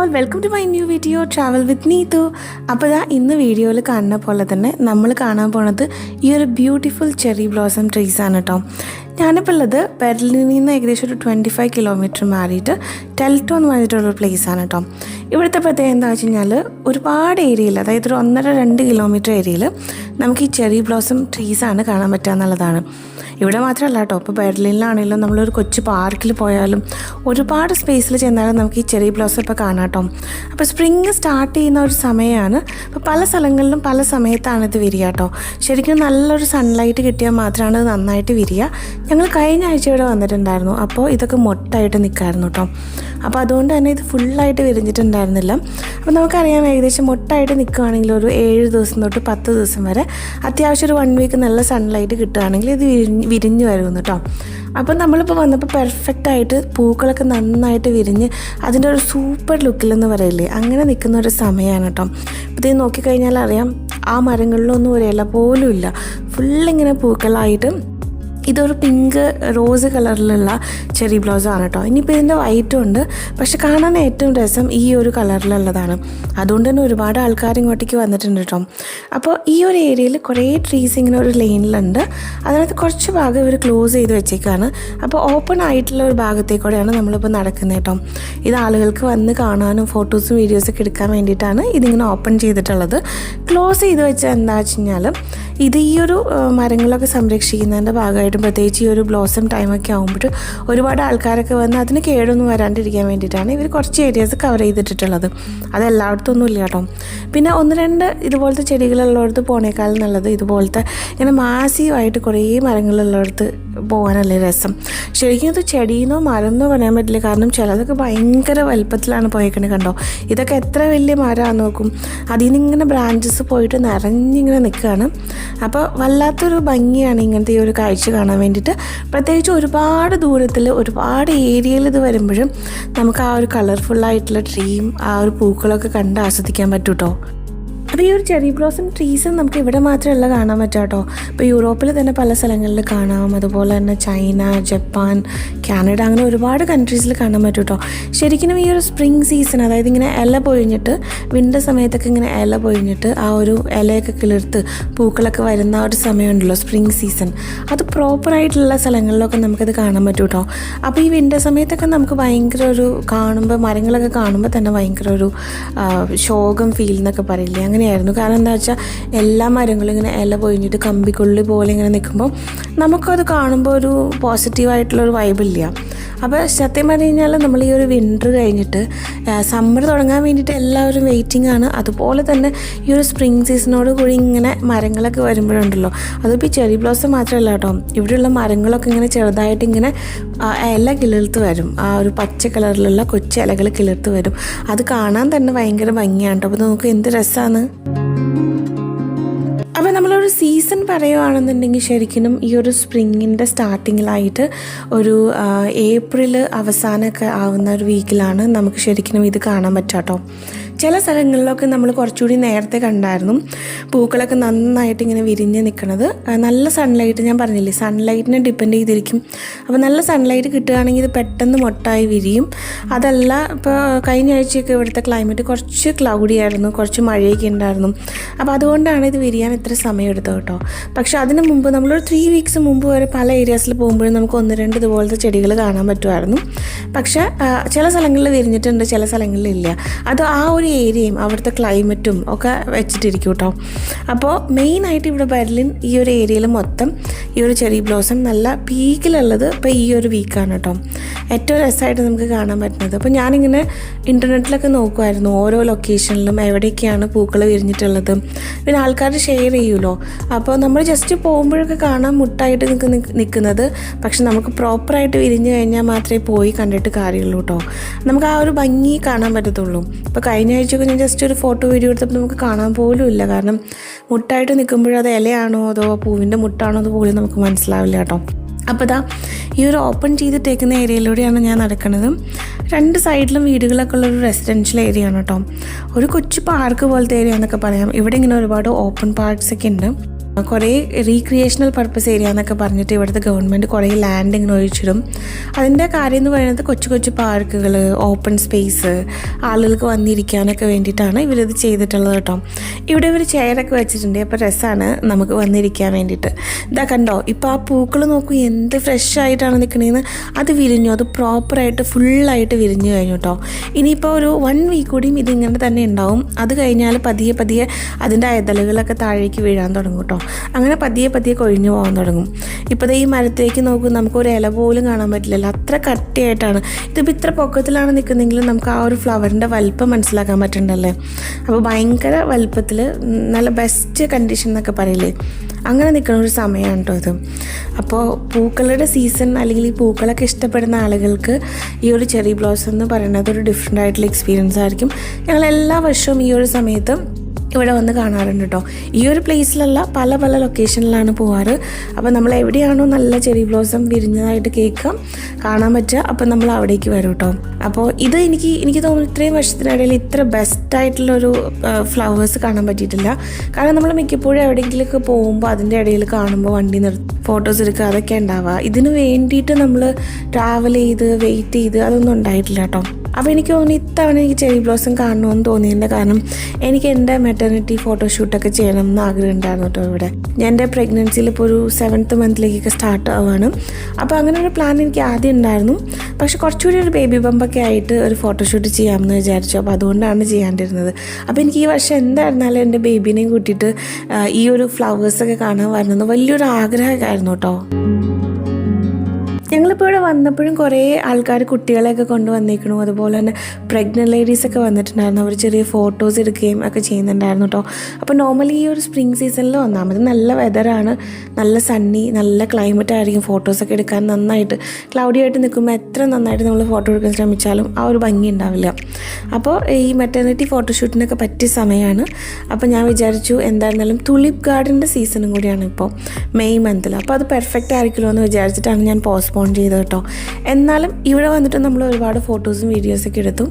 All welcome to my new video travel with Neethu അപ്പോൾ ഇതാ ഇന്ന് വീഡിയോയിൽ കാണുന്ന പോലെ തന്നെ നമ്മൾ കാണാൻ പോണത് ഈ ഒരു ബ്യൂട്ടിഫുൾ ചെറി ബ്ലോസം ട്രീസ് ആണ് കേട്ടോ ഞാനിപ്പോൾ ഉള്ളത് ബെർലിനിൽ നിന്ന് ഏകദേശം ഒരു ട്വന്റി ഫൈവ് കിലോമീറ്റർ മാറിയിട്ട് ടെൽറ്റോ എന്ന് പറഞ്ഞിട്ടുള്ളൊരു പ്ലേസ് ആണ് കേട്ടോ ഇവിടുത്തെ പ്രത്യേകത എന്താ വെച്ച് കഴിഞ്ഞാൽ ഒരുപാട് ഏരിയയിൽ അതായത് ഒരു ഒന്നര രണ്ട് കിലോമീറ്റർ ഏരിയയിൽ നമുക്ക് ഈ ചെറി ബ്ലോസം ട്രീസ് ആണ് കാണാൻ പറ്റുക എന്നുള്ളതാണ്. ഇവിടെ മാത്രമല്ല കേട്ടോ ഇപ്പോൾ ബെർലിനിലാണെങ്കിലും നമ്മളൊരു കൊച്ചു പാർക്കിൽ പോയാലും ഒരുപാട് സ്പേസിൽ ചെന്നാലും നമുക്ക് ഈ ചെറിയ ബ്ലോസം ഇപ്പോൾ കാണാം കേട്ടോ അപ്പോൾ സ്പ്രിങ് സ്റ്റാർട്ട് ചെയ്യുന്ന ഒരു സമയമാണ് അപ്പോൾ പല സ്ഥലങ്ങളിലും പല സമയത്താണ് ഇത് വിരിക കേട്ടോ ശരിക്കും നല്ലൊരു സൺലൈറ്റ് കിട്ടിയാൽ മാത്രമാണ് ഇത് നന്നായിട്ട് വിരിയുക ഞങ്ങൾ കഴിഞ്ഞ ആഴ്ച ഇവിടെ വന്നിട്ടുണ്ടായിരുന്നു. അപ്പോൾ ഇതൊക്കെ മൊട്ടായിട്ട് നിൽക്കായിരുന്നു കേട്ടോ അപ്പോൾ അതുകൊണ്ട് തന്നെ ഇത് ഫുള്ളായിട്ട് വിരിഞ്ഞിട്ടുണ്ടായിരുന്നില്ല. അപ്പോൾ നമുക്കറിയാം ഏകദേശം മൊട്ടായിട്ട് നിൽക്കുകയാണെങ്കിൽ ഒരു ഏഴ് ദിവസം തൊട്ട് പത്ത് ദിവസം വരെ അത്യാവശ്യം ഒരു വൺ വീക്ക് നല്ല സൺലൈറ്റ് കിട്ടുകയാണെങ്കിൽ ഇത് വിരിഞ്ഞ് വിരിഞ്ഞ് വരുന്നു കേട്ടോ അപ്പം നമ്മളിപ്പോൾ വന്നപ്പോൾ പെർഫെക്റ്റ് ആയിട്ട് പൂക്കളൊക്കെ നന്നായിട്ട് വിരിഞ്ഞ് അതിന്റെ ഒരു സൂപ്പർ ലുക്കിലെന്ന് പറയില്ലേ അങ്ങനെ നിൽക്കുന്ന ഒരു സമയമാണ് കേട്ടോ അപ്പോൾ ഇത് നോക്കിക്കഴിഞ്ഞാൽ അറിയാം ആ മരങ്ങളിലൊന്നും ഒരു ഇല പോലും ഇല്ല. ഫുള്ളിങ്ങനെ പൂക്കളായിട്ട് ഇതൊരു പിങ്ക് റോസ് കളറിലുള്ള ചെറി ബ്ലൗസ് ആണ് കേട്ടോ. ഇനിയിപ്പോൾ ഇതിന്റെ വൈറ്റും ഉണ്ട്. പക്ഷെ കാണാൻ ഏറ്റവും രസം ഈ ഒരു കളറിലുള്ളതാണ് അതുകൊണ്ട് തന്നെ ഒരുപാട് ആൾക്കാർ ഇങ്ങോട്ടേക്ക് വന്നിട്ടുണ്ട് കേട്ടോ. അപ്പോൾ ഈ ഒരു ഏരിയയിൽ കുറേ ട്രീസ് ഇങ്ങനെ ഒരു ലൈനിലുണ്ട് അതിനകത്ത് കുറച്ച് ഭാഗം ഇവർ ക്ലോസ് ചെയ്ത് വെച്ചേക്കാണ്. അപ്പോൾ ഓപ്പൺ ആയിട്ടുള്ള ഒരു ഭാഗത്തേക്കൂടെയാണ് നമ്മളിപ്പോൾ നടക്കുന്നത് കേട്ടോ. ഇത് ആളുകൾക്ക് വന്ന് കാണാനും ഫോട്ടോസും വീഡിയോസൊക്കെ എടുക്കാൻ വേണ്ടിയിട്ടാണ് ഇതിങ്ങനെ ഓപ്പൺ ചെയ്തിട്ടുള്ളത്. ക്ലോസ് ചെയ്ത് വെച്ചാൽ എന്താ വെച്ച് കഴിഞ്ഞാൽ ഇത് ഈ ഒരു മരങ്ങളൊക്കെ സംരക്ഷിക്കുന്നതിന്റെ ഭാഗമായിട്ടും പ്രത്യേകിച്ച് ഈ ഒരു ബ്ലോസം ടൈമൊക്കെ ആകുമ്പോൾ ഒരുപാട് ആൾക്കാരൊക്കെ വന്ന് അതിന് കേടൊന്നും വരാണ്ടിരിക്കാൻ വേണ്ടിയിട്ടാണ് ഇവർ കുറച്ച് ഏരിയാസ് കവർ ചെയ്തിട്ടുള്ളത് അത് എല്ലായിടത്തും ഒന്നും കേട്ടോ. പിന്നെ ഒന്ന് രണ്ട് ഇതുപോലത്തെ ചെടികളുള്ളിടത്ത് പോണേക്കാളും നല്ലത് ഇതുപോലത്തെ ഇങ്ങനെ മാസീവായിട്ട് കുറേ മരങ്ങളുള്ളിടത്ത് പോകാനല്ലേ രസം. ശരിക്കും ഇത് ചെടിയെന്നോ മരം എന്നോ പറയാൻ പറ്റില്ല. കാരണം ചിലതൊക്കെ ഭയങ്കര വലുപ്പത്തിലാണ് പോയേക്കണേ കണ്ടോ? ഇതൊക്കെ എത്ര വലിയ മരമാണെന്ന് നോക്കും. അതിൽ നിന്ന് ഇങ്ങനെ ബ്രാഞ്ചസ് പോയിട്ട് നിറഞ്ഞിങ്ങനെ നിൽക്കുകയാണ് അപ്പോൾ വല്ലാത്തൊരു ഭംഗിയാണ് ഇങ്ങനത്തെ ഈ ഒരു കാഴ്ച കാണാൻ വേണ്ടിയിട്ട്. പ്രത്യേകിച്ച് ഒരുപാട് ദൂരത്തിൽ ഒരുപാട് ഏരിയയിൽ ഇത് വരുമ്പോഴും നമുക്ക് ആ ഒരു കളർഫുള്ളായിട്ടുള്ള ട്രീയും ആ ഒരു പൂക്കളൊക്കെ കണ്ട് ആസ്വദിക്കാൻ പറ്റൂട്ടോ? അപ്പോൾ ഈ ഒരു ചെറി ബ്ലോസം ട്രീസ് നമുക്ക് ഇവിടെ മാത്രമല്ല കാണാൻ പറ്റുക കേട്ടോ ഇപ്പോൾ യൂറോപ്പിൽ തന്നെ പല സ്ഥലങ്ങളിൽ കാണാം. അതുപോലെ തന്നെ ചൈന ജപ്പാൻ കാനഡ അങ്ങനെ ഒരുപാട് കൺട്രീസിൽ കാണാൻ പറ്റും കേട്ടോ ശരിക്കും ഈ ഒരു സ്പ്രിംഗ് സീസൺ അതായത് ഇങ്ങനെ ഇല പൊഴിഞ്ഞിട്ട് വിന്റർ സമയത്തൊക്കെ ഇങ്ങനെ ഇല പൊഴിഞ്ഞിട്ട് ആ ഒരു ഇലയൊക്കെ കിളിർത്ത് പൂക്കളൊക്കെ വരുന്ന ഒരു സമയമുണ്ടല്ലോ സ്പ്രിംഗ് സീസൺ അത് പ്രോപ്പറായിട്ടുള്ള സ്ഥലങ്ങളിലൊക്കെ നമുക്കത് കാണാൻ പറ്റും കേട്ടോ അപ്പോൾ ഈ വിന്റർ സമയത്തൊക്കെ നമുക്ക് ഭയങ്കര ഒരു കാണുമ്പോൾ മരങ്ങളൊക്കെ കാണുമ്പോൾ തന്നെ ഭയങ്കര ഒരു ശോകം ഫീൽ എന്നൊക്കെ പറയില്ലേ? അങ്ങനെയായിരുന്നു. കാരണം എന്താ വെച്ചാൽ എല്ലാ മരങ്ങളും ഇങ്ങനെ ഇല പൊഴിഞ്ഞിട്ട് കമ്പിക്കൊള്ളി പോലെ ഇങ്ങനെ നിൽക്കുമ്പോൾ നമുക്കത് കാണുമ്പോൾ ഒരു പോസിറ്റീവായിട്ടുള്ളൊരു വൈബില്ല അപ്പോൾ സത്യം പറഞ്ഞു കഴിഞ്ഞാൽ നമ്മൾ ഈ ഒരു വിന്റർ കഴിഞ്ഞിട്ട് സമ്മർ തുടങ്ങാൻ വേണ്ടിയിട്ട് എല്ലാവരും വെയിറ്റിംഗ് ആണ്. അതുപോലെ തന്നെ ഈ ഒരു സ്പ്രിംഗ് സീസണോട് കൂടി ഇങ്ങനെ മരങ്ങളൊക്കെ വരുമ്പോഴുണ്ടല്ലോ അതിപ്പോൾ ഈ ചെറി ബ്ലോസം മാത്രമല്ല കേട്ടോ ഇവിടെയുള്ള മരങ്ങളൊക്കെ ഇങ്ങനെ ചെറുതായിട്ട് ഇങ്ങനെ ഇല കിളിർത്ത് വരും. ആ ഒരു പച്ച കളറിലുള്ള കൊച്ചു ഇലകൾ കിളിർത്ത് വരും. അത് കാണാൻ തന്നെ ഭയങ്കര ഭംഗിയാണ് കേട്ടോ അപ്പോൾ നമുക്ക് എന്ത് രസമാണ് സീസൺ പറയുകയാണെന്നുണ്ടെങ്കിൽ ശരിക്കും ഈ ഒരു സ്പ്രിങ്ങിന്റെ സ്റ്റാർട്ടിങ്ങിലായിട്ട് ഒരു ഏപ്രിൽ അവസാനമൊക്കെ ആവുന്ന ഒരു വീക്കിലാണ് നമുക്ക് ശരിക്കും ഇത് കാണാൻ പറ്റുക കേട്ടോ ചില സ്ഥലങ്ങളിലൊക്കെ നമ്മൾ കുറച്ചുകൂടി നേരത്തെ കണ്ടായിരുന്നു. പൂക്കളൊക്കെ നന്നായിട്ട് ഇങ്ങനെ വിരിഞ്ഞ് നിൽക്കുന്നത് നല്ല സൺലൈറ്റ് ഞാൻ പറഞ്ഞില്ലേ സൺലൈറ്റിനെ ഡിപ്പെൻഡ് ചെയ്തിരിക്കും. അപ്പോൾ നല്ല സൺലൈറ്റ് കിട്ടുകയാണെങ്കിൽ ഇത് പെട്ടെന്ന് മൊട്ടായി വിരിയും. അതല്ല ഇപ്പോൾ കഴിഞ്ഞ ആഴ്ചയൊക്കെ ഇവിടുത്തെ ക്ലൈമറ്റ് കുറച്ച് ക്ലൗഡി ആയിരുന്നു കുറച്ച് മഴയൊക്കെ ഉണ്ടായിരുന്നു. അപ്പോൾ അതുകൊണ്ടാണ് ഇത് വിരിയാൻ ഇത്ര സമയം എടുത്തത് കേട്ടോ. പക്ഷെ അതിന് മുമ്പ് നമ്മളൊരു ത്രീ വീക്സ് മുമ്പ് വരെ പല ഏരിയാസിൽ പോകുമ്പോഴും നമുക്ക് ഒന്ന് രണ്ട് ഇതുപോലത്തെ ചെടികൾ കാണാൻ പറ്റുമായിരുന്നു. പക്ഷേ ചില സ്ഥലങ്ങളിൽ വിരിഞ്ഞിട്ടുണ്ട് ചില സ്ഥലങ്ങളിൽ ഇല്ല. അത് ആ ഒരു ഏരിയയും അവിടുത്തെ ക്ലൈമറ്റും ഒക്കെ വെച്ചിട്ടിരിക്കും കേട്ടോ. അപ്പോൾ മെയിനായിട്ട് ഇവിടെ ബെർലിൻ ഈ ഒരു ഏരിയയിൽ മൊത്തം ഈ ഒരു ചെറി ബ്ലോസം നല്ല പീക്കിലുള്ളത് ഇപ്പോൾ ഈ ഒരു വീക്കാണ് കേട്ടോ. ഏറ്റവും രസമായിട്ട് നമുക്ക് കാണാൻ പറ്റുന്നത്. അപ്പോൾ ഞാനിങ്ങനെ ഇന്റർനെറ്റിലൊക്കെ നോക്കുമായിരുന്നു ഓരോ ലൊക്കേഷനിലും എവിടെയൊക്കെയാണ് പൂക്കൾ വിരിഞ്ഞിട്ടുള്ളത്. പിന്നെ ആൾക്കാർ ഷെയർ ചെയ്യുമല്ലോ. അപ്പോൾ നമ്മൾ ജസ്റ്റ് പോകുമ്പോഴൊക്കെ കാണാം മുട്ടായിട്ട് നിൽക്കുന്ന നിൽക്കുന്നത് പക്ഷെ നമുക്ക് പ്രോപ്പറായിട്ട് വിരിഞ്ഞു കഴിഞ്ഞാൽ മാത്രമേ പോയി കണ്ടിട്ട് കാര്യമുള്ളൂ കേട്ടോ നമുക്ക് ആ ഒരു ഭംഗി കാണാൻ പറ്റത്തുള്ളൂ. ഇപ്പോൾ കഴിഞ്ഞ ആഴ്ചയൊക്കെ ഞാൻ ജസ്റ്റ് ഒരു ഫോട്ടോ വീഡിയോ എടുത്തപ്പോൾ നമുക്ക് കാണാൻ പോലും ഇല്ല. കാരണം മുട്ടായിട്ട് നിൽക്കുമ്പോഴത് ഇലയാണോ അതോ പൂവിന്റെ മുട്ടാണോ അത് പോലും നമുക്ക് മനസ്സിലാവില്ല കേട്ടോ അപ്പോൾ ഇതാ ഈ ഒരു ഓപ്പൺ ചെയ്തിട്ടേക്കുന്ന ഏരിയയിലൂടെയാണ് ഞാൻ നടക്കുന്നത് രണ്ട് സൈഡിലും വീടുകളൊക്കെ ഉള്ള ഒരു റെസിഡൻഷ്യൽ ഏരിയ ആണ് കേട്ടോ. ഒരു കൊച്ചു പാർക്ക് പോലത്തെ ഏരിയ എന്നൊക്കെ പറയാം. ഇവിടെ ഇങ്ങനെ ഒരുപാട് ഓപ്പൺ പാർക്സ് ഒക്കെ ഉണ്ട്. കുറേ റീക്രിയേഷണൽ പർപ്പസ് ഏരിയ എന്നൊക്കെ പറഞ്ഞിട്ട് ഇവിടുത്തെ ഗവൺമെന്റ് കുറേ ലാൻഡ് ഇങ്ങനെ ഒഴിച്ചിടും. അതിന്റെ കാര്യം എന്ന് പറയുന്നത് കൊച്ചു കൊച്ചു പാർക്കുകൾ ഓപ്പൺ സ്പേസ് ആളുകൾക്ക് വന്നിരിക്കാനൊക്കെ വേണ്ടിയിട്ടാണ് ഇവരിത് ചെയ്തിട്ടുള്ളത് കേട്ടോ. ഇവിടെ ഇവർ ചെയറൊക്കെ വെച്ചിട്ടുണ്ട്. അപ്പോൾ രസമാണ് നമുക്ക് വന്നിരിക്കാൻ വേണ്ടിയിട്ട്. ഇതാ കണ്ടോ? ഇപ്പോൾ ആ പൂക്കൾ നോക്കൂ എന്ത് ഫ്രഷ് ആയിട്ടാണ് നിൽക്കണേന്ന്. അത് വിരിഞ്ഞു. അത് പ്രോപ്പറായിട്ട് ഫുള്ളായിട്ട് വിരിഞ്ഞു കഴിഞ്ഞു കേട്ടോ. ഇനിയിപ്പോൾ ഒരു വൺ വീക്ക് കൂടിയും ഇതിങ്ങനെ തന്നെ ഉണ്ടാവും. അത് കഴിഞ്ഞാൽ പതിയെ പതിയെ അതിന്റെ ഇതളുകളൊക്കെ താഴേക്ക് വീഴാൻ തുടങ്ങും കേട്ടോ. അങ്ങനെ പതിയെ പതിയെ കൊഴിഞ്ഞു പോകാൻ തുടങ്ങും. ഇപ്പോൾ ഈ മരത്തേക്ക് നോക്കും നമുക്കൊരു ഇല പോലും കാണാൻ പറ്റില്ലല്ലോ. അത്ര കട്ടിയായിട്ടാണ്. ഇതിപ്പോൾ ഇത്ര പൊക്കത്തിലാണ് നിൽക്കുന്നതെങ്കിലും നമുക്ക് ആ ഒരു ഫ്ലവറിന്റെ വലിപ്പം മനസ്സിലാക്കാൻ പറ്റണ്ടല്ലേ? അപ്പോൾ ഭയങ്കര വലിപ്പത്തിൽ നല്ല ബെസ്റ്റ് കണ്ടീഷൻ എന്നൊക്കെ പറയില്ലേ? അങ്ങനെ നിൽക്കുന്ന ഒരു സമയമാണ് കേട്ടോ ഇത്. അപ്പോൾ പൂക്കളുടെ സീസൺ അല്ലെങ്കിൽ ഈ പൂക്കളൊക്കെ ഇഷ്ടപ്പെടുന്ന ആളുകൾക്ക് ഈ ഒരു ചെറി ബ്ലോസം എന്ന് പറയുന്നത് ഒരു ഡിഫറെന്റ് ആയിട്ടുള്ള എക്സ്പീരിയൻസ് ആയിരിക്കും. ഞങ്ങൾ എല്ലാ വർഷവും ഈ ഒരു സമയത്ത് ഇവിടെ വന്ന് കാണാറുണ്ട് കേട്ടോ ഈ ഒരു പ്ലേസിലല്ല പല പല ലൊക്കേഷനിലാണ് പോവാറ്. അപ്പോൾ നമ്മൾ എവിടെയാണോ നല്ല ചെറി ബ്ലോസം വിരിഞ്ഞതായിട്ട് കേൾക്കാം. കാണാൻ പറ്റുക. അപ്പോൾ നമ്മൾ അവിടേക്ക് വരും കേട്ടോ അപ്പോൾ ഇത് എനിക്ക് എനിക്ക് തോന്നുന്നു ഇത്രയും വർഷത്തിനിടയിൽ ഇത്ര ബെസ്റ്റ് ആയിട്ടുള്ളൊരു ഫ്ലവേഴ്സ് കാണാൻ പറ്റിയിട്ടില്ല. കാരണം നമ്മൾ മിക്കപ്പോഴും എവിടെയെങ്കിലുമൊക്കെ പോകുമ്പോൾ അതിന്റെ ഇടയിൽ കാണുമ്പോൾ വണ്ടി നിർത്തി ഫോട്ടോസ് എടുക്കുക അതൊക്കെ ഉണ്ടാവുക. ഇതിന് വേണ്ടിയിട്ട് നമ്മൾ ട്രാവൽ ചെയ്ത് വെയിറ്റ് ചെയ്ത് അതൊന്നും ഉണ്ടായിട്ടില്ല കേട്ടോ അപ്പോൾ എനിക്ക് തോന്നി ഇത്തവണ എനിക്ക് ചെറി ബ്ലോസം കാണണമെന്ന് തോന്നിയതിന്റെ കാരണം എനിക്ക് എന്റെ മെറ്റർണിറ്റി ഫോട്ടോഷൂട്ടൊക്കെ ചെയ്യണം എന്ന് ആഗ്രഹം ഉണ്ടായിരുന്നു കേട്ടോ ഇവിടെ. ഞാൻ എന്റെ പ്രഗ്നൻസിയിൽ ഇപ്പോൾ ഒരു സെവൻത്ത് മന്തിലേക്കൊക്കെ സ്റ്റാർട്ട് ആവുകയാണ് അപ്പോൾ അങ്ങനെ ഒരു പ്ലാൻ എനിക്ക് ആദ്യം ഉണ്ടായിരുന്നു. പക്ഷെ കുറച്ചുകൂടി ഒരു ബേബി ബമ്പൊക്കെ ആയിട്ട് ഒരു ഫോട്ടോഷൂട്ട് ചെയ്യാമെന്ന് വിചാരിച്ചു. അപ്പോൾ അതുകൊണ്ടാണ് ചെയ്യാണ്ടിരുന്നത്. അപ്പോൾ എനിക്ക് ഈ വർഷം എന്തായിരുന്നാലും എന്റെ ബേബീനെയും കൂട്ടിയിട്ട് ഈ ഒരു ഫ്ലവേഴ്സൊക്കെ കാണാൻ വരുന്നത് വലിയൊരു ആഗ്രഹമൊക്കെ ആഗ്രഹമായിരുന്നു കേട്ടോ. ഞങ്ങളിപ്പോൾ ഇവിടെ വന്നപ്പോഴും കുറേ ആൾക്കാർ കുട്ടികളെയൊക്കെ കൊണ്ടുവന്നേക്കണു അതുപോലെ തന്നെ പ്രഗ്നന്റ് ലേഡീസൊക്കെ വന്നിട്ടുണ്ടായിരുന്നു. അവർ ചെറിയ ഫോട്ടോസ് എടുക്കുകയും ഒക്കെ ചെയ്യുന്നുണ്ടായിരുന്നു കേട്ടോ അപ്പോൾ നോർമലി ഈ ഒരു സ്പ്രിംഗ് സീസണിൽ ഒന്നാമത് നല്ല വെതറാണ് നല്ല സണ്ണി നല്ല ക്ലൈമറ്റ് ആയിരിക്കും ഫോട്ടോസൊക്കെ എടുക്കാൻ നന്നായിട്ട്. ക്ലൗഡി ആയിട്ട് നിൽക്കുമ്പോൾ എത്ര നന്നായിട്ട് നമ്മൾ ഫോട്ടോ എടുക്കാൻ ശ്രമിച്ചാലും ആ ഒരു ഭംഗി ഉണ്ടാവില്ല. അപ്പോൾ ഈ മെറ്റർണിറ്റി ഫോട്ടോഷൂട്ടിനൊക്കെ പറ്റിയ സമയമാണ് അപ്പോൾ ഞാൻ വിചാരിച്ചു എന്തായിരുന്നാലും തുളിപ്പ് ഗാർഡന്റെ സീസണും കൂടിയാണ് ഇപ്പോൾ മെയ് മന്തിൽ അപ്പോൾ അത് പെർഫെക്റ്റ് ആയിരിക്കുമല്ലോ എന്ന് വിചാരിച്ചിട്ടാണ് ഞാൻ പോസ്റ്റ്പോൺ ചെയ്തത് കേട്ടോ. എന്നാലും ഇവിടെ വന്നിട്ട് നമ്മൾ ഒരുപാട് ഫോട്ടോസും വീഡിയോസൊക്കെ എടുത്തു.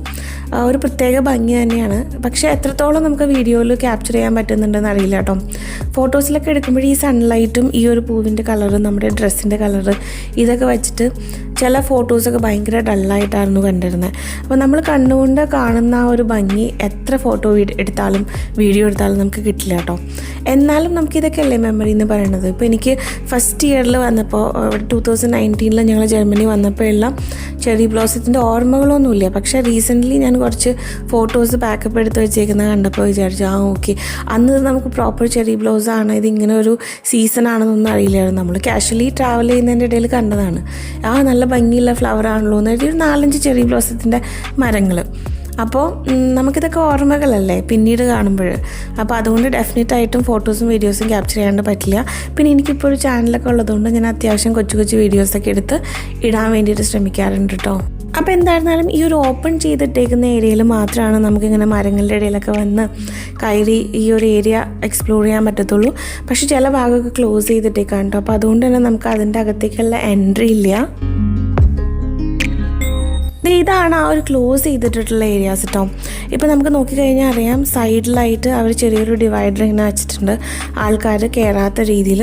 ഒരു പ്രത്യേക ഭംഗി തന്നെയാണ്. പക്ഷേ എത്രത്തോളം നമുക്ക് വീഡിയോയിൽ ക്യാപ്ചർ ചെയ്യാൻ പറ്റുന്നുണ്ടെന്ന് അറിയില്ല കേട്ടോ. ഫോട്ടോസിലൊക്കെ എടുക്കുമ്പോൾ ഈ സൺലൈറ്റും ഈ ഒരു പൂവിന്റെ കളറും നമ്മുടെ ഡ്രസ്സിന്റെ കളറ് ഇതൊക്കെ വെച്ചിട്ട് ചില ഫോട്ടോസൊക്കെ ഭയങ്കര ഡള്ളായിട്ടായിരുന്നു കണ്ടിരുന്നത് അപ്പോൾ നമ്മൾ കണ്ണുകൊണ്ട് കാണുന്ന ആ ഒരു ഭംഗി എത്ര ഫോട്ടോ എടുത്താലും വീഡിയോ എടുത്താലും നമുക്ക് കിട്ടില്ല കേട്ടോ എന്നാലും നമുക്കിതൊക്കെ അല്ലേ മെമ്മറി എന്ന് പറയുന്നത് ഇപ്പോൾ എനിക്ക് ഫസ്റ്റ് ഇയറിൽ വന്നപ്പോൾ ടു തൗസൻഡ് നയന്റീനിൽ ഞങ്ങൾ ജർമ്മനി വന്നപ്പോൾ എല്ലാം ചെറി ബ്ലോസത്തിന്റെ ഓർമ്മകളൊന്നുമില്ല. പക്ഷേ റീസെന്റ്ലി ഞാൻ കുറച്ച് ഫോട്ടോസ് ബാക്കപ്പ് എടുത്ത് വെച്ചേക്കുന്നത് കണ്ടപ്പോൾ വിചാരിച്ചു ആ ഓക്കെ അന്ന് നമുക്ക് പ്രോപ്പർ ചെറി ബ്ലൗസാണ് ഇത് ഇങ്ങനെ ഒരു സീസൺ ആണെന്നൊന്നും അറിയില്ലായിരുന്നു. നമ്മൾ കാഷ്വലി ട്രാവൽ ചെയ്യുന്നതിന്റെ ഇടയിൽ കണ്ടതാണ്. ആ നല്ല ഭംഗിയുള്ള ഫ്ലവർ ആണല്ലോ എന്ന് കരുതി ഒരു നാലഞ്ച് ചെറിയ ബ്ലോസത്തിന്റെ മരങ്ങൾ അപ്പോൾ നമുക്കിതൊക്കെ ഓർമ്മകളല്ലേ പിന്നീട് കാണുമ്പോൾ അപ്പോൾ അതുകൊണ്ട് ഡെഫിനറ്റ് ആയിട്ടും ഫോട്ടോസും വീഡിയോസും ക്യാപ്ചർ ചെയ്യാണ്ട് പറ്റില്ല. പിന്നെ എനിക്കിപ്പോൾ ഒരു ചാനലൊക്കെ ഉള്ളതുകൊണ്ട് ഞാൻ അത്യാവശ്യം കൊച്ചു കൊച്ചു വീഡിയോസൊക്കെ എടുത്ത് ഇടാൻ വേണ്ടിയിട്ട് ശ്രമിക്കാറുണ്ട് കേട്ടോ അപ്പോൾ എന്തായിരുന്നാലും ഈ ഒരു ഓപ്പൺ ചെയ്തിട്ടേക്കുന്ന ഏരിയയിൽ മാത്രമാണ് നമുക്കിങ്ങനെ മരങ്ങളുടെ ഇടയിലൊക്കെ വന്ന് കയറി ഈ ഒരു ഏരിയ എക്സ്പ്ലോർ ചെയ്യാൻ പറ്റത്തുള്ളൂ. പക്ഷേ ചില ഭാഗമൊക്കെ ക്ലോസ് ചെയ്തിട്ടേക്കാണ് കേട്ടോ അപ്പോൾ അതുകൊണ്ട് തന്നെ നമുക്ക് അതിന്റെ അകത്തേക്കുള്ള എൻട്രി ഇല്ല. ഇതാണ് ആ ഒരു ക്ലോസ് ചെയ്തിട്ടുള്ള ഏരിയാസ് കേട്ടോ ഇപ്പോൾ നമുക്ക് നോക്കിക്കഴിഞ്ഞാൽ അറിയാം സൈഡിലായിട്ട് അവർ ചെറിയൊരു ഡിവൈഡർ ഇങ്ങനെ വെച്ചിട്ടുണ്ട്. ആൾക്കാർ കയറാത്ത രീതിയിൽ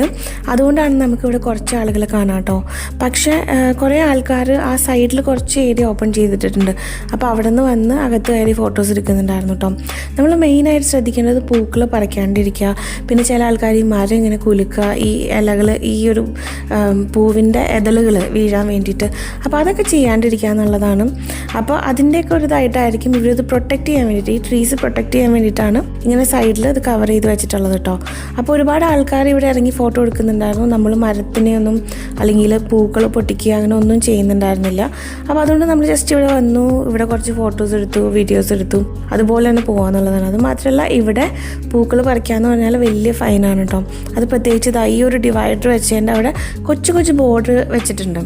അതുകൊണ്ടാണ് നമുക്കിവിടെ കുറച്ച് ആളുകൾ കാണാം കേട്ടോ പക്ഷേ കുറേ ആൾക്കാർ ആ സൈഡിൽ കുറച്ച് ഏരിയ ഓപ്പൺ ചെയ്തിട്ടുണ്ട് അപ്പോൾ അവിടെ നിന്ന് വന്ന് അകത്ത് കയറി ഫോട്ടോസ് എടുക്കുന്നുണ്ടായിരുന്നു കേട്ടോ നമ്മൾ മെയിനായിട്ട് ശ്രദ്ധിക്കേണ്ടത് പൂക്കൾ പറിക്കാണ്ടിരിക്കുക. പിന്നെ ചില ആൾക്കാർ ഈ മരം ഇങ്ങനെ കുലുക്കുക ഈ ഇലകൾ ഈ ഒരു പൂവിന്റെ ഇതളുകൾ വീഴാൻ വേണ്ടിയിട്ട്. അപ്പോൾ അതൊക്കെ ചെയ്യാണ്ടിരിക്കുക എന്നുള്ളതാണ് അപ്പോൾ അതിന്റെയൊക്കെ ഒരു ഇതായിട്ടായിരിക്കും ഇവരിത് പ്രൊട്ടക്റ്റ് ചെയ്യാൻ വേണ്ടിയിട്ട് ഈ ട്രീസ് പ്രൊട്ടക്റ്റ് ചെയ്യാൻ വേണ്ടിയിട്ടാണ് ഇങ്ങനെ സൈഡിൽ ഇത് കവർ ചെയ്ത് വെച്ചിട്ടുള്ളത് കേട്ടോ അപ്പോൾ ഒരുപാട് ആൾക്കാർ ഇവിടെ ഇറങ്ങി ഫോട്ടോ എടുക്കുന്നുണ്ടായിരുന്നു. നമ്മൾ മരത്തിനെ ഒന്നും അല്ലെങ്കിൽ പൂക്കൾ പൊട്ടിക്കുക അങ്ങനെ ഒന്നും ചെയ്യുന്നുണ്ടായിരുന്നില്ല. അപ്പോൾ അതുകൊണ്ട് നമ്മൾ ജസ്റ്റ് ഇവിടെ വന്നു ഇവിടെ കുറച്ച് ഫോട്ടോസ് എടുത്തു വീഡിയോസ് എടുത്തു. അതുപോലെ തന്നെ പോകാന്നുള്ളതാണ് അത് മാത്രമല്ല ഇവിടെ പൂക്കൾ പറിക്കാന്ന് പറഞ്ഞാൽ വലിയ ഫൈനാണ് കേട്ടോ അത് പ്രത്യേകിച്ച് ഇതാ ഈ ഒരു ഡിവൈഡർ വെച്ചതിന്റെ അവിടെ കൊച്ചു കൊച്ചു ബോർഡ് വെച്ചിട്ടുണ്ട്.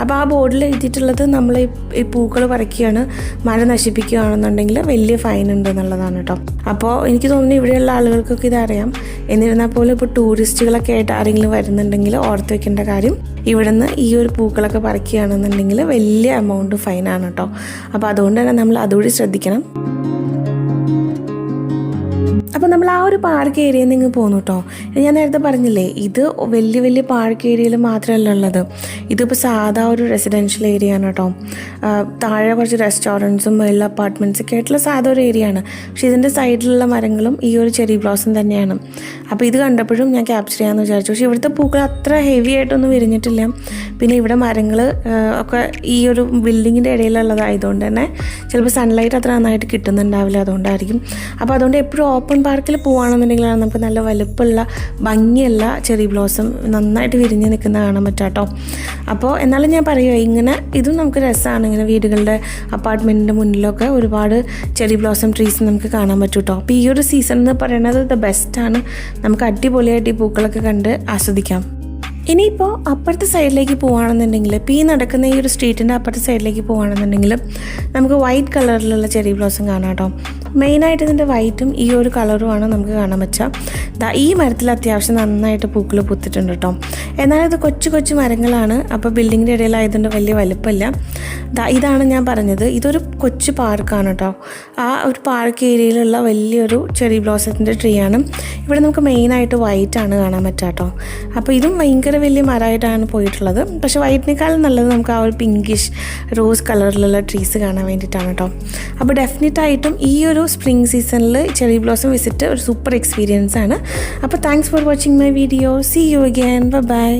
അപ്പോൾ ആ ബോർഡിൽ എഴുതിയിട്ടുള്ളത് നമ്മൾ ഈ- ഈ പൂക്കൾ പറിക്കുകയാണ് മഴ നശിപ്പിക്കുകയാണെന്നുണ്ടെങ്കിൽ വലിയ ഫൈൻ ഉണ്ട് എന്നുള്ളതാണ് കേട്ടോ അപ്പോൾ എനിക്ക് തോന്നുന്നു ഇവിടെയുള്ള ആളുകൾക്കൊക്കെ ഇതറിയാം. എന്നിരുന്നാൽ പോലും ഇപ്പോൾ ടൂറിസ്റ്റുകളൊക്കെ ആയിട്ട് ആരെങ്കിലും വരുന്നുണ്ടെങ്കിൽ ഓർത്ത് വെക്കേണ്ട കാര്യം ഇവിടുന്ന് ഈ ഒരു പൂക്കളൊക്കെ പറിക്കുകയാണെന്നുണ്ടെങ്കിൽ വലിയ എമൗണ്ട് ഫൈനാണ് കേട്ടോ അപ്പോൾ അതുകൊണ്ട് തന്നെ നമ്മൾ അതുകൂടി ശ്രദ്ധിക്കണം. അപ്പോൾ നമ്മൾ ആ ഒരു പാർക്ക് ഏരിയയിൽ നിന്ന് പോന്നു കേട്ടോ ഞാൻ നേരത്തെ പറഞ്ഞില്ലേ ഇത് വലിയ വലിയ പാർക്ക് ഏരിയയിൽ മാത്രമല്ല ഉള്ളത്. ഇതിപ്പോൾ സാധാ ഒരു റെസിഡൻഷ്യൽ ഏരിയ ആണ് കേട്ടോ താഴെ കുറച്ച് റെസ്റ്റോറന്റ്സും മുകളിൽ അപ്പാർട്ട്മെന്റ്സ് ഒക്കെ ആയിട്ടുള്ള സാധാ ഒരു ഏരിയ ആണ്. പക്ഷേ ഇതിന്റെ സൈഡിലുള്ള മരങ്ങളും ഈ ഒരു ചെറി ബ്ലോസം തന്നെയാണ്. അപ്പോൾ ഇത് കണ്ടപ്പോഴും ഞാൻ ക്യാപ്ചർ ചെയ്യാമെന്ന് വിചാരിച്ചു. പക്ഷേ ഇവിടുത്തെ പൂക്കൾ അത്ര ഹെവി ആയിട്ടൊന്നും വിരിഞ്ഞിട്ടില്ല. പിന്നെ ഇവിടെ മരങ്ങൾ ഒക്കെ ഈ ഒരു ബിൽഡിങ്ങിന്റെ ഇടയിലുള്ളതായതുകൊണ്ട് തന്നെ ചിലപ്പോൾ സൺലൈറ്റ് അത്ര നന്നായിട്ട് കിട്ടുന്നുണ്ടാവില്ല അതുകൊണ്ടായിരിക്കും. അപ്പോൾ അതുകൊണ്ട് എപ്പോഴും ഓപ്പൺ പാർക്കിൽ പോവുകയാണെന്നുണ്ടെങ്കിലാണ് നമുക്ക് നല്ല വലുപ്പമുള്ള ഭംഗിയുള്ള ചെറി ബ്ലോസം നന്നായിട്ട് വിരിഞ്ഞ് നിൽക്കുന്ന കാണാൻ പറ്റാം കേട്ടോ അപ്പോൾ എന്നാലും ഞാൻ പറയുമോ ഇങ്ങനെ ഇതും നമുക്ക് രസമാണ് ഇങ്ങനെ വീടുകളുടെ അപ്പാർട്ട്മെന്റിന്റെ മുന്നിലൊക്കെ ഒരുപാട് ചെറി ബ്ലോസം ട്രീസ് നമുക്ക് കാണാൻ പറ്റും കേട്ടോ അപ്പോൾ ഈ ഒരു സീസൺ എന്ന് പറയുന്നത് ദ ബെസ്റ്റാണ് നമുക്ക് അടിപൊളിയായിട്ട് ഈ പൂക്കളൊക്കെ കണ്ട് ആസ്വദിക്കാം. ഇനിയിപ്പോൾ അപ്പുറത്തെ സൈഡിലേക്ക് പോവുകയാണെന്നുണ്ടെങ്കിൽ ഇപ്പോൾ ഈ നടക്കുന്ന ഈ ഒരു സ്ട്രീറ്റിന്റെ അപ്പുറത്തെ സൈഡിലേക്ക് പോവുകയാണെന്നുണ്ടെങ്കിൽ നമുക്ക് വൈറ്റ് കളറിലുള്ള ചെറി ബ്ലോസം കാണാം കേട്ടോ. മെയിനായിട്ട് ഇതിന്റെ വൈറ്റും ഈ ഒരു കളറുമാണ് നമുക്ക് കാണാൻ പറ്റുക. ദാ ഈ മരത്തിൽ അത്യാവശ്യം നന്നായിട്ട് പൂക്കൾ പൂത്തിട്ടുണ്ട് കേട്ടോ. എന്നാൽ ഇത് കൊച്ചു കൊച്ചു മരങ്ങളാണ്. അപ്പോൾ ബിൽഡിങ്ങിന്റെ ഇടയിലായതുകൊണ്ട് വലിയ വലുപ്പമില്ല ദാ ഇതാണ് ഞാൻ പറഞ്ഞത്. ഇതൊരു കൊച്ചു പാർക്കാണ് കേട്ടോ. ആ ഒരു പാർക്ക് ഏരിയയിലുള്ള വലിയൊരു ചെറി ബ്ലോസത്തിന്റെ ട്രീ ആണ്. ഇവിടെ നമുക്ക് മെയിനായിട്ട് വൈറ്റാണ് കാണാൻ പറ്റുക കേട്ടോ. അപ്പോൾ ഇതും ഭയങ്കര വലിയ മരമായിട്ടാണ് പോയിട്ടുള്ളത്. പക്ഷേ വൈറ്റിനേക്കാളും നല്ലത് നമുക്ക് ആ ഒരു പിങ്കിഷ് റോസ് കളറിലുള്ള ട്രീസ് കാണാൻ വേണ്ടിയിട്ടാണ് കേട്ടോ അപ്പോൾ ഡെഫിനറ്റ് ആയിട്ടും ഈ ഒരു സ്പ്രിംഗ് സീസണിൽ ചെറി ബ്ലോസം വിസിറ്റ് ഒരു സൂപ്പർ എക്സ്പീരിയൻസ് ആണ്. അപ്പോൾ thanks for watching my video see you again bye